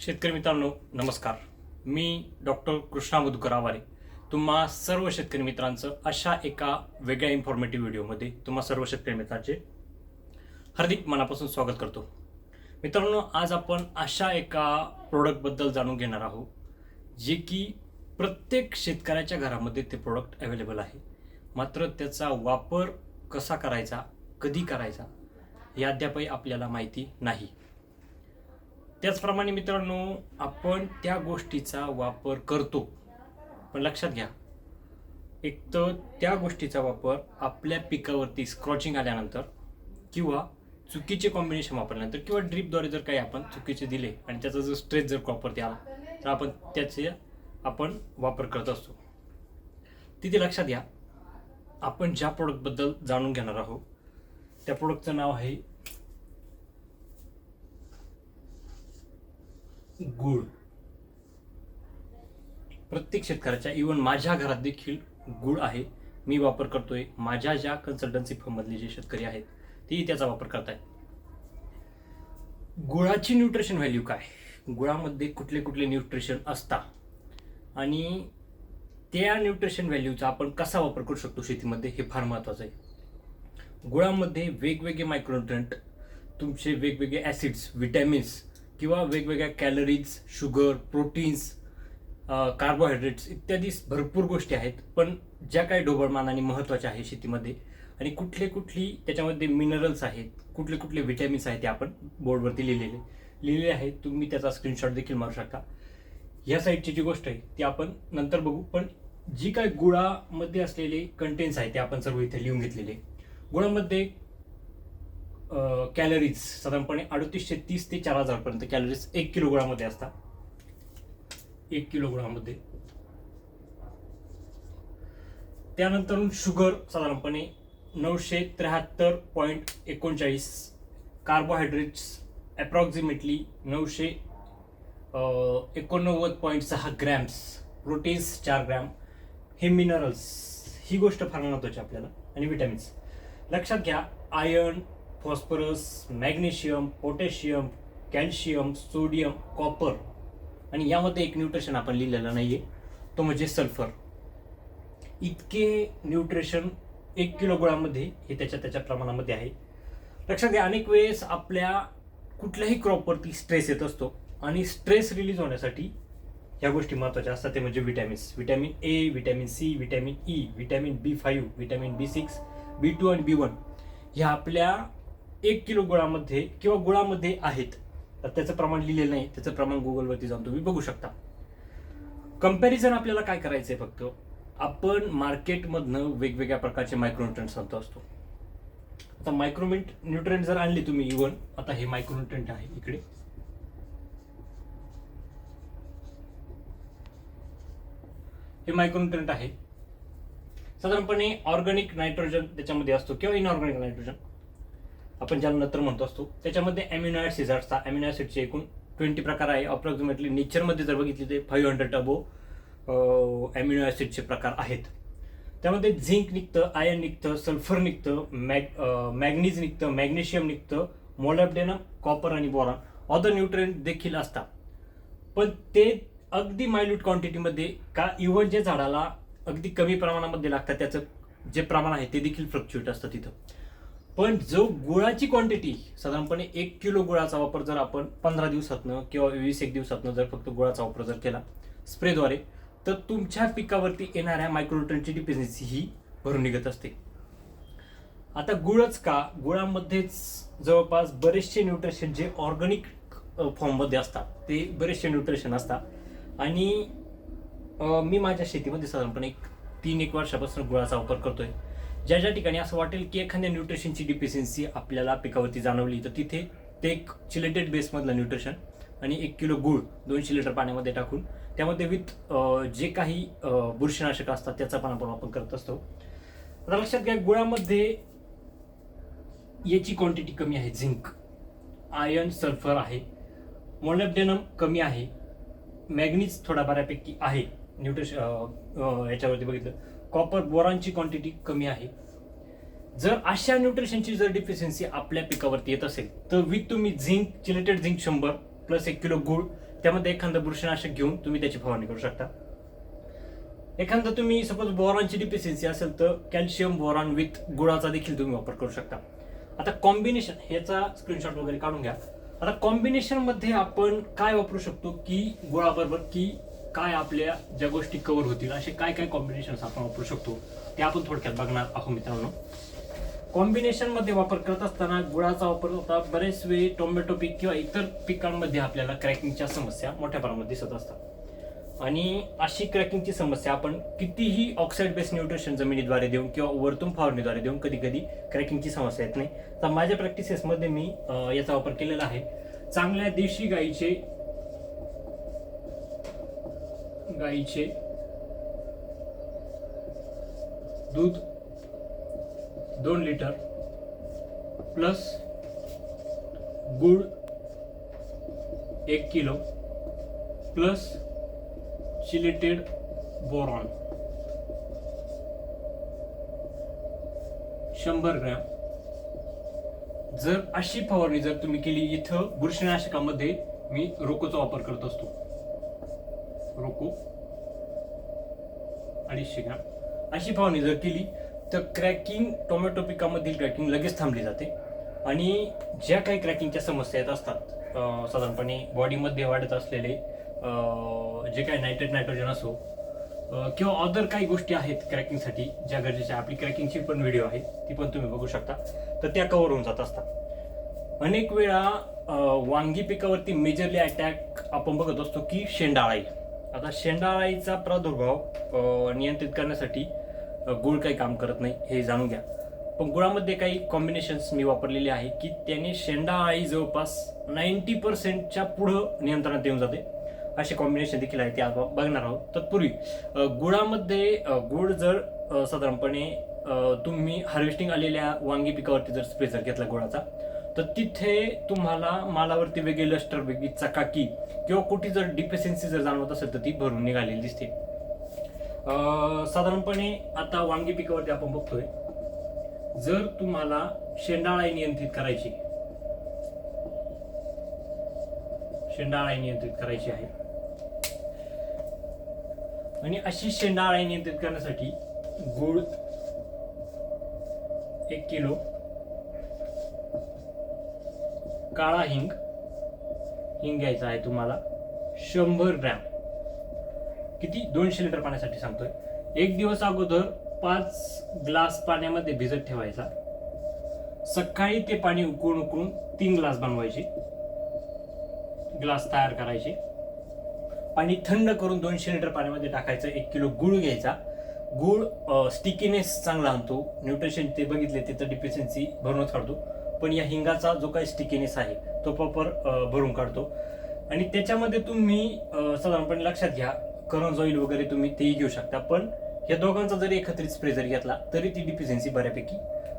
शेतकरी मित्रांनो नमस्कार. मी डॉक्टर कृष्णा मधुकर आवारे तुम्हा सर्व शेतकरी मित्रांचं अशा एका वेगळ्या इन्फॉर्मेटिव्ह व्हिडिओमध्ये तुम्हा सर्व शेतकरी मित्रांचे हार्दिक मनापासून स्वागत करतो. मित्रांनो आज आपण अशा एका प्रोडक्टबद्दल जाणून घेणार आहोत जे की प्रत्येक शेतकऱ्याच्या घरामध्ये ते प्रोडक्ट अवेलेबल आहे. मात्र त्याचा वापर कसा करायचा कधी करायचा हे अद्यापही आपल्याला माहिती नाही. त्याचप्रमाणे मित्रांनो आपण त्या गोष्टीचा वापर करतो. पण लक्षात घ्या एक तर त्या गोष्टीचा वापर आपल्या पिकावरती स्क्रॉचिंग आल्यानंतर किंवा चुकीचे कॉम्बिनेशन वापरल्यानंतर किंवा ड्रीपद्वारे जर काही आपण चुकीचे दिले आणि त्याचा जर स्ट्रेस जर प्रॉपरती आला तर आपण त्याचे आपण वापर करत असतो. तिथे लक्षात घ्या आपण ज्या प्रोडक्टबद्दल जाणून घेणार आहोत त्या प्रोडक्टचं नाव आहे गुळ प्रत्येक शेतकऱ्याच्या इवन माझ्या घरात देखील गुळ आहे. मी वापर करतोय माझ्या ज्या कन्सल्टन्सी फर्ममधले जे शेतकरी आहेत तेही त्याचा वापर करतायत. गुळाची न्यूट्रिशन व्हॅल्यू काय? गुळामध्ये कुठले कुठले न्यूट्रिशन असतात? आणि त्या न्यूट्रिशन व्हॅल्यूचा आपण कसा वापर करू शकतो शेतीमध्ये हे फार महत्त्वाचं आहे. गुळामध्ये वेगवेगळे मायक्रोन्युट्रंट तुमचे वेगवेगळे ॲसिड्स विटॅमिन्स किंवा वेगवेगळ्या कॅलरीज शुगर प्रोटीन्स कार्बोहायड्रेट्स इत्यादी भरपूर गोष्टी आहेत. पण ज्या काही ढोबळमानाने महत्त्वाच्या आहे शेतीमध्ये आणि कुठले कुठली त्याच्यामध्ये मिनरल्स आहेत कुठले कुठले विटॅमिन्स आहेत ते आपण बोर्डवरती लिहिलेले. लिहिलेले आहेत. तुम्ही त्याचा स्क्रीनशॉट देखील मारू शकता. ह्या साईडची जी गोष्ट आहे ती आपण नंतर बघू. पण जी काय गुळामध्ये असलेले कंटेंट्स आहेत ते आपण सर्व इथे लिहून घेतलेले. गुळामध्ये कॅलरीज साधारणपणे अडतीसशे तीस ते चार हजारपर्यंत कॅलरीज एक किलो गुळामध्ये असतात. एक किलो गुळामध्ये त्यानंतर शुगर साधारणपणे नऊशे त्र्याहत्तर पॉईंट एकोणचाळीस कार्बोहायड्रेट्स ॲप्रॉक्झिमेटली नऊशे एकोणनव्वद पॉईंट सहा ग्रॅम्स प्रोटीन्स चार ग्रॅम हे मिनरल्स ही गोष्ट फार महत्त्वाची आपल्याला आणि विटॅमिन्स लक्षात घ्या iron phosphorus magnesium potassium calcium sodium copper. आणि यामध्ये एक न्यूट्रिशन आपण लिहिलेला नाही आहे तो म्हणजे सल्फर. इतके न्यूट्रिशन एक किलो गुळामध्ये हे त्याच्या त्याच्या प्रमाणामध्ये आहे. लक्षात घ्या अनेक वेळेस आपल्या कुठल्याही क्रॉपवरती स्ट्रेस येत असतो आणि स्ट्रेस रिलीज होण्यासाठी ह्या गोष्टी महत्त्वाच्या असतात. ते म्हणजे vitamins vitamin A vitamin C vitamin E vitamin B five vitamin B six B two आणि बी वन ह्या आपल्या एक किलो गुळामध्ये किंवा गुळामध्ये आहेत. तर त्याचं प्रमाण लिहिलेलं नाही. त्याचं प्रमाण गुगलवरती जाऊन तुम्ही बघू शकता. कंपॅरिझन आपल्याला काय करायचं आहे फक्त? आपण मार्केटमधनं वेगवेगळ्या प्रकारचे मायक्रोन्युट्रंट्स आणतो असतो. आता मायक्रोमिंट न्यूट्रंट जर आणले तुम्ही इवन आता हे मायक्रोन्युट्रंट आहे इकडे. हे मायक्रोन्युट्रंट आहे. साधारणपणे ऑर्गॅनिक नायट्रोजन त्याच्यामध्ये असतो किंवा इनऑर्गॅनिक नायट्रोजन आपण ज्याला नंतर म्हणतो असतो त्याच्यामध्ये अमिनो ॲसिड्स असतात. ॲसिडचे एकूण ट्वेंटी प्रकार आहे. अप्रॉक्सिमेटली नेचरमध्ये जर बघितले ते फाईव्ह हंड्रेड अबो ॲमिनो ॲसिडचे प्रकार आहेत. त्यामध्ये झिंक निघतं आयर्न निघतं सल्फर निघतं मॅग मॅग्नीज निघतं मॅग्नेशियम निघतं मोलॅबडेनम कॉपर आणि बोरॉन अदर न्यूट्रिएंट देखील असतात. पण ते अगदी मायल्यूट क्वांटिटीमध्ये का इव्हन जे झाडाला अगदी कमी प्रमाणामध्ये लागतात त्याचं जे प्रमाण आहे ते देखील फ्लक्च्युएट असतं तिथं. पण जो गुळाची क्वांटिटी साधारणपणे एक किलो गुळाचा वापर जर आपण पंधरा दिवसातनं किंवा वीस एक दिवसातनं जर फक्त गुळाचा वापर जर केला स्प्रेद्वारे तर तुमच्या पिकावरती येणाऱ्या मायक्रोन्युट्रनची डिफिशियन्सी ही भरून निघत असते. आता गुळच का? गुळामध्येच जवळपास बरेचसे न्यूट्रिशन जे ऑर्गॅनिक फॉर्ममध्ये असतात ते बरेचसे न्यूट्रिशन असतात. आणि मी माझ्या शेतीमध्ये साधारणपणे एक तीन एक वर्षापासून गुळाचा वापर करतोय. ज्या ज्या ठिकाणी असं वाटेल की एखाद्या न्यूट्रिशनची डिफिशियन्सी आपल्याला पिकावरती जाणवली तर तिथे ते एक चिलेटेड बेसमधलं न्यूट्रिशन आणि एक किलो गुळ दोनशे लिटर पाण्यामध्ये टाकून त्यामध्ये विथ जे काही बुरशीनाशक असतात त्याचा पण आपण वापर करत असतो. आता लक्षात घ्या गुळामध्ये याची क्वांटिटी कमी आहे झिंक. आयर्न सल्फर आहे. मोलॅब्डेनम कमी आहे. मॅग्नीज थोडा बऱ्यापैकी आहे. न्यूट्रिश याच्यावरती बघितलं. कॉपर बोरांची क्वांटिटी कमी आहे. जर अशा न्यूट्रिशनची जर डिफिशियन्सी आपल्या पिकावरती येत असेल तर विथ तुम्ही झिंक चिलेटेड झिंक शंभर प्लस एक किलो गुळ त्यामध्ये एखादं बुरशीनाशक घेऊन तुम्ही त्याची फवारणी करू शकता. एखादं तुम्ही सपोज बोरॉनची डिफिशियन्सी असेल तर कॅल्शियम बोरॉन विथ गुळाचा देखील तुम्ही वापर करू शकता. आता कॉम्बिनेशन ह्याचा स्क्रीनशॉट वगैरे काढून घ्या. आता कॉम्बिनेशनमध्ये आपण काय वापरू शकतो की गुळाबरोबर की काय आपल्या ज्या गोष्टी कव्हर होतील असे काय काय कॉम्बिनेशन आपण वापरू शकतो ते आपण थोडक्यात बघणार आहोत मित्रांनो. कॉम्बिनेशनमध्ये वापर करत असताना गुळाचा वापर होता बरेच वेळी टोमॅटो पीक किंवा इतर पिकांमध्ये आपल्याला क्रॅकिंगच्या समस्या मोठ्या प्रमाणात दिसत असतात. आणि अशी क्रॅकिंगची समस्या आपण कितीही ऑक्साईड बेस्ड न्यूट्रिशन जमिनीद्वारे देऊन किंवा वरतून फवारणीद्वारे देऊन कधी कधी क्रॅकिंगची समस्या येत नाही. तर माझ्या प्रॅक्टिसेसमध्ये मी याचा वापर केलेला आहे. चांगल्या देशी गाईचे गाईचे. दूध दोन लिटर. प्लस गुळ एक किलो. Plus chelated boron. शंभर ग्रॅम. जर अशी फवारणी जर तुम्ही केली इथं बुरशीनाशकामध्ये मी रोकोचा वापर करत असतो. रोको. अडीचशे ग्रॅम अशी फवारणी जर केली तर क्रॅकिंग टोमॅटो पिकामधील क्रॅकिंग लगेच थांबली जाते. आणि ज्या काही क्रॅकिंगच्या समस्या येत असतात साधारणपणे बॉडीमध्ये वाढत असलेले जे काही नायट्रेट नायट्रोजन असो किंवा अदर काही गोष्टी आहेत क्रॅकिंगसाठी ज्या गरजेच्या आपली क्रॅकिंगची पण व्हिडिओ आहे ती पण तुम्ही बघू शकता. तर त्या कव्हर होऊन जात असतात. अनेक वेळा वांगी पिकावरती मेजरली अटॅक आपण बघत असतो की शेंडाळाई. आता शेंडाळाईचा प्रादुर्भाव नियंत्रित करण्यासाठी गुळ काही काम करत नाही हे जाणून घ्या. पण गुळामध्ये काही कॉम्बिनेशन्स मी वापरलेले आहे की त्याने शेंडाळाई जवळपास नाईन्टी पर्सेंटच्या पुढं नियंत्रणात येऊन जाते. असे कॉम्बिनेशन देखील आहे ते आपण बघणार आहोत. तत्पूर्वी गुळामध्ये गुळ जर साधारणपणे तुम्ही हार्वेस्टिंग आलेल्या वांगी पिकावरती जर स्प्रे जर घेतला गुळाचा तर तिथे तुम्हाला मालावरती वेगळी लस्टर वेगळी चकाकी किंवा कुठे जर डिफिशियन्सी जर जाणवत असेल तर ती भरून निघालेली दिसते. साधारणपणे आता वांगी पिकावरती आपण बघतोय. जर तुम्हाला शेंडाळाई नियंत्रित करायची शेंडाळाई नियंत्रित करायची आहे. आणि अशी शेंडाळाई नियंत्रित करण्यासाठी गुळ एक किलो काळा हिंग. हिंग घ्यायचा आहे तुम्हाला. शंभर ग्रॅम. किती? दोनशे लिटर पाण्यासाठी सांगतोय. एक दिवस अगोदर पाच ग्लास पाण्यामध्ये भिजत ठेवायचा. सकाळी ते पाणी उकळून उकळून तीन ग्लास बनवायचे. ग्लास तयार करायचे. पाणी थंड करून दोनशे लिटर पाण्यामध्ये टाकायचं. एक किलो गुळ घ्यायचा. गुळ स्टिकीनेस चांगला आणतो. न्यूट्रिशन ते बघितले तिथं डिफिशियन्सी भरूनच काढतो पण या हिंगाचा जो काही स्टिकीनेस आहे तो प्रॉपर भरून काढतो. आणि त्याच्यामध्ये तुम्ही साधारणपणे लक्षात घ्या करंज ऑइल वगैरे तुम्ही तेही घेऊ शकता पण या दोघांचा जरी एकत्रित स्प्रे जरी घेतला तरी ती डिफिशियन्सी बऱ्यापैकी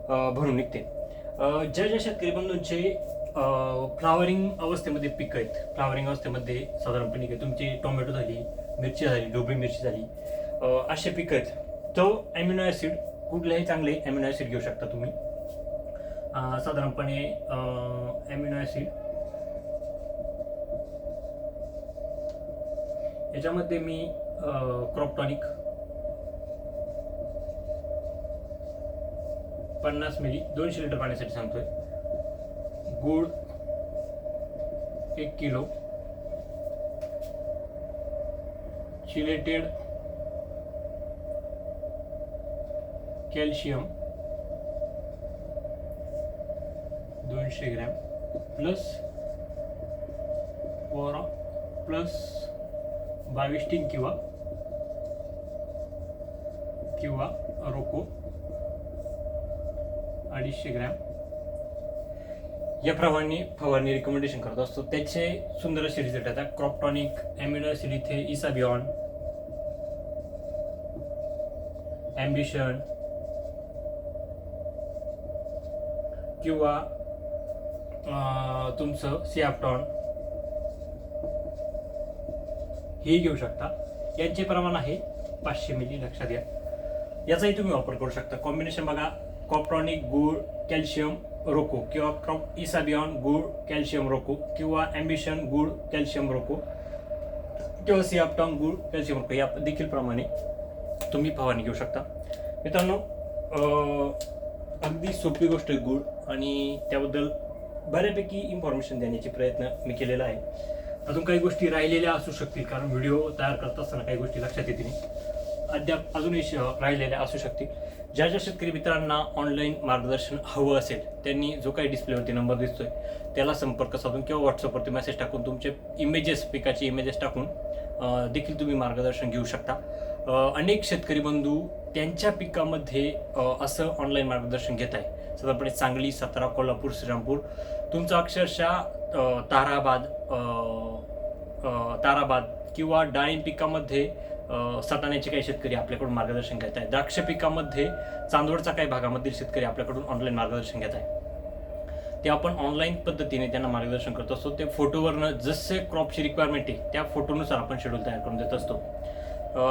भरून निघते. ज्या ज्या शेतकरी बंधूंचे फ्लावरिंग अवस्थेमध्ये पिकं आहेत फ्लावरिंग अवस्थेमध्ये साधारणपणे तुमची टोमॅटो झाली मिरची झाली ढोबळी मिरची झाली असे पिकं आहेत तो अॅमिनो ॲसिड कुठल्याही चांगले अॅमिनो ॲसिड घेऊ शकता तुम्ही. साधारणपणे ॲमिनो ॲसिड याच्यामध्ये मी क्रॉपटॉनिक पन्नास मिली दोनशे लिटर पाण्यासाठी सांगतोय. गुळ एक किलो. चिलेटेड कॅल्शियम दोनशे ग्रॅम. प्लस वॉरा प्लस बावीस टिंग किंवा किंवा रोको अडीचशे ग्रॅम. याप्रमाणे फवारणी रिकमेंडेशन करत असतो. त्याचे सुंदर असे रिझल्ट येतात. क्रॉपटॉनिक अॅमिनो ॲसिड इथे ॲम्बिशन किंवा तुमचं सियाप्टॉन. हे घेऊ शकता. यांचे प्रमाण आहे पाचशे मिली लक्षात घ्या. याचाही तुम्ही वापर करू शकता. कॉम्बिनेशन बघा कॉप्रॉनिक गुळ कॅल्शियम रोको. किंवा क्रॉप इसाबियॉन गुळ कॅल्शियम रोको. किंवा ॲम्बिशन गुळ कॅल्शियम रोको. किंवा सियापटॉन गुळ कॅल्शियम या देखील प्रमाणे तुम्ही फवारणी घेऊ शकता. मित्रांनो अगदी सोपी गोष्ट आहे गुळ. आणि त्याबद्दल बऱ्यापैकी इन्फॉर्मेशन देण्याचे प्रयत्न मी केलेला आहे. अजून काही गोष्टी राहिलेल्या असू शकतील कारण व्हिडिओ तयार करत असताना काही गोष्टी लक्षात येतील. नाही अद्याप अजूनही श- राहिलेल्या असू शकतील. ज्या ज्या शेतकरी मित्रांना ऑनलाईन मार्गदर्शन हवं असेल त्यांनी जो काही डिस्प्लेवरती नंबर दिसतोय त्याला संपर्क साधून किंवा व्हॉट्सअपवरती मेसेज टाकून तुमचे इमेजेस पिकाचे इमेजेस टाकून देखील तुम्ही मार्गदर्शन घेऊ शकता. अनेक शेतकरी बंधू त्यांच्या पिकामध्ये असं ऑनलाईन मार्गदर्शन घेत आहे. साधारणपणे सांगली सातारा कोल्हापूर श्रीरामपूर. तुमचं अक्षरशः ताराबाद ताराबाद किंवा डाळिंब पिकामध्ये सटाण्याचे काही शेतकरी आपल्याकडून मार्गदर्शन घेत आहेत. द्राक्ष पिकामध्ये चांदवडचा काही भागामधील शेतकरी आपल्याकडून ऑनलाईन मार्गदर्शन घेत आहे ते आपण ऑनलाईन पद्धतीने त्यांना मार्गदर्शन करत असतो. ते फोटोवरनं जसे क्रॉपची रिक्वायरमेंट आहे त्या फोटोनुसार आपण शेड्यूल तयार करून देत असतो.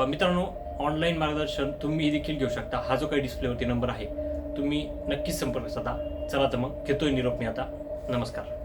मित्रांनो ऑनलाईन मार्गदर्शन तुम्ही देखील घेऊ शकता. हा जो काही डिस्प्लेवरती नंबर आहे तुम्ही नक्कीच संपर्क साधा. चला तर मग घेतोय निरोप मी आता. नमस्कार.